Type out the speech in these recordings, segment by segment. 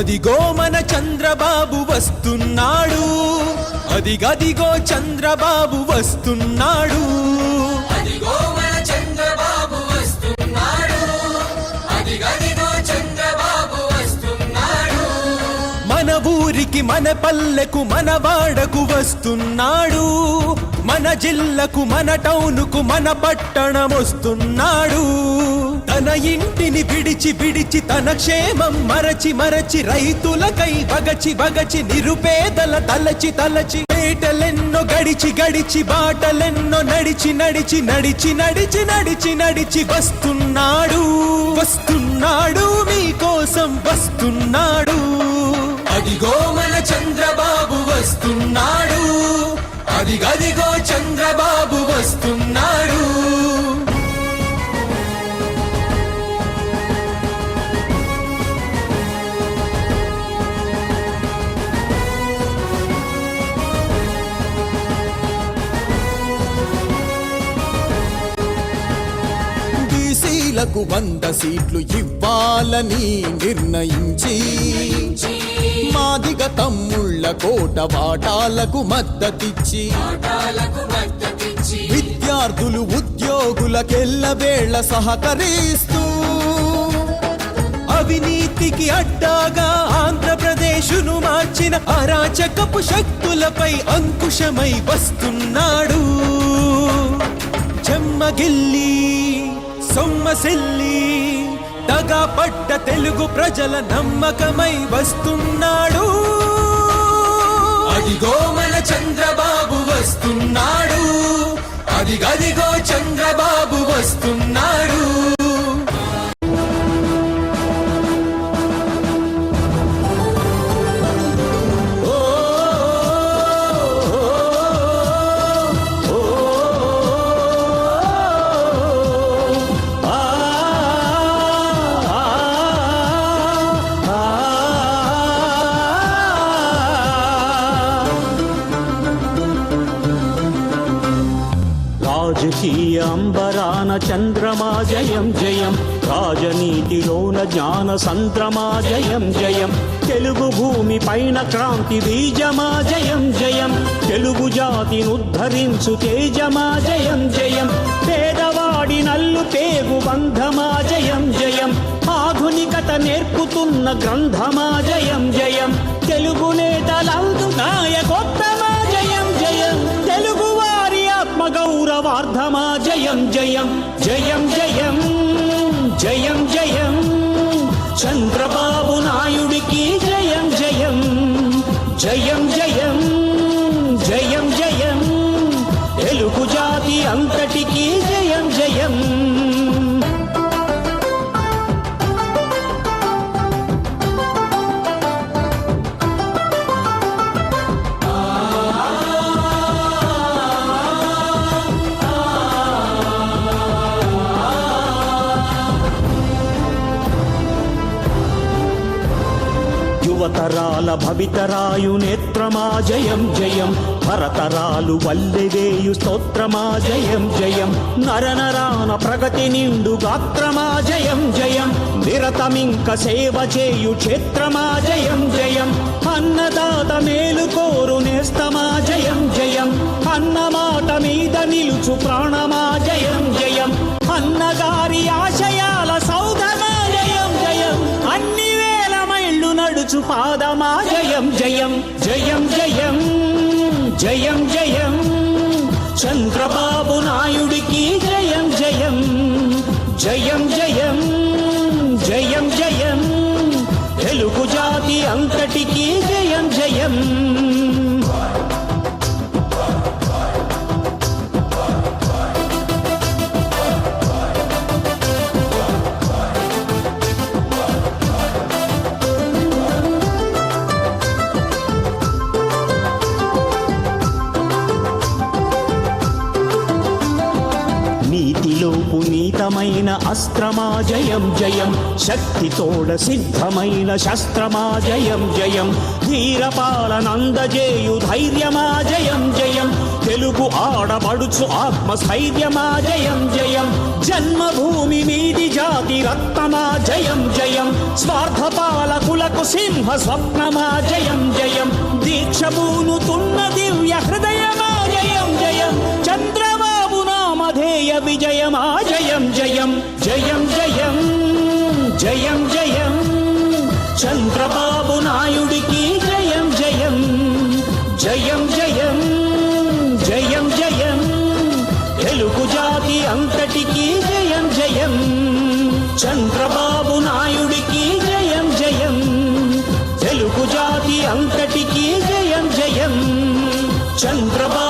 అదిగో మన చంద్రబాబు వస్తున్నాడు. అదిగదిగో చంద్రబాబు వస్తున్నాడు. అదిగో మన చంద్రబాబు వస్తున్నాడు. అదిగదిగో చంద్రబాబు వస్తున్నాడు. మన ఊరికి మన పల్లెకు మన వాడకు వస్తున్నాడు. మన జిల్లకు మన టౌనుకు మన పట్టణం వస్తున్నాడు. తన ఇంటిని విడిచి విడిచి తన క్షేమం మరచి మరచి రైతులకై బగచి బగచి నిరుపేదల తలచి తలచి పేటలెన్నో గడిచి గడిచి బాటలెన్నో నడిచి నడిచి నడిచి నడిచి నడిచి నడిచి వస్తున్నాడు. వస్తున్నాడు మీకోసం వస్తున్నాడు. అదిగో మన చంద్రబాబు వస్తున్నాడు. అదిగదిగో చంద్రబాబు వస్తున్నాడు. ప్రజలకు వంద సీట్లు ఇవ్వాలని నిర్ణయించి మాదిగ తమ్ముళ్ళ కోట వాటాలకు మద్దతిచ్చి విద్యార్థులు ఉద్యోగులకెల్ల విద్యార్థులు ఉద్యోగులకెల్లవేళ సహకరిస్తూ అవినీతికి అడ్డాగా ఆంధ్రప్రదేశును మార్చిన అరాచకపు శక్తులపై అంకుశమై వస్తున్నాడు. చెమ్మగిల్లి సొమ్మసిల్లి తగపట్ట తెలుగు ప్రజల నమ్మకమై వస్తున్నాడు. అదిగో మన చంద్రబాబు వస్తున్నాడు. అదిగదిగో చంద్రబాబు వస్తున్నాడు. జ్ఞాన చంద్రమా జయం జయం. రాజనీతిలోన జ్ఞాన సంద్రమా జయం జయం. తెలుగు భూమి పైన క్రాంతి బీజమా జయం జయం. తెలుగు జాతిని ఉద్ధరించు తేజమా జయం జయం. పేదవాడి నల్లు పేగు బంధమా జయం జయం. ఆధునికత నేర్పుతున్న గ్రంథమా జయం జయం. తెలుగు నేతలందు నాయకొత్త గౌరవార్ధమా? జయం జయం జయం జయం జయం జయం. చంద్రబాబు నాయుడికి జయం జయం జయం యువతరాల భవితరాయు నేత్రమా జయం జయం. భరతరాలు వల్లెవేయు స్తోత్రమా జయం జయం. నరనరాన ప్రగతి నిండు గాత్రమా జయం జయం. నిరతమింక సేవ చేయు క్షేత్రమా జయం జయం. అన్నదాత మేలు కోరు నేస్తమా జయం జయం. అన్నమాట మీద నిలుచు ప్రాణ మైళ్ళు పాదమా జయం జయం జయం జయం జయం జయం. చంద్రబాబు పునీతమైన అస్త్రమా జయం జయం. శక్తితోడ సిద్ధమైన శస్త్రమా జయం జయం. ధీరపాలనందజేయు ధైర్యమా జయం జయం. తెలుగు ఆడబడుచు ఆత్మస్థైర్యమా జయం జయం. జన్మభూమి మీది జాతి రక్తమా జయం జయం. స్వార్థపాలకులకు సింహ స్వప్నమా జయం జయం. దీక్షభూనుతున్న దివ్య హృదయమా జయం జయం. చంద్ర నామధేయ విజయమా జయం జయం జయం జయం జయం జయం చంద్రబాబు నాయుడికి జయం జయం జయం జయం జయం జయం తెలుగు జాతి అంతటికి జయం జయం చంద్రబాబు నాయుడికి జయం జయం తెలుగు జాతి అంతటికి జయం జయం చంద్రబాబు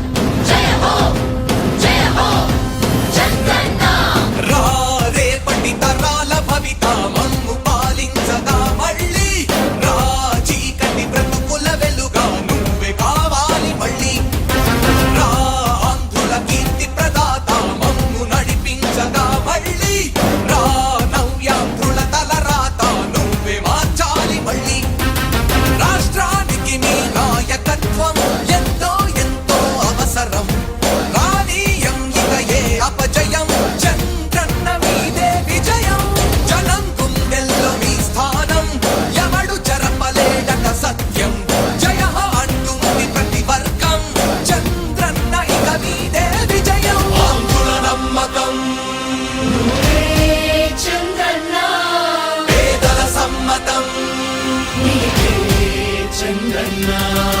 ప్రగతి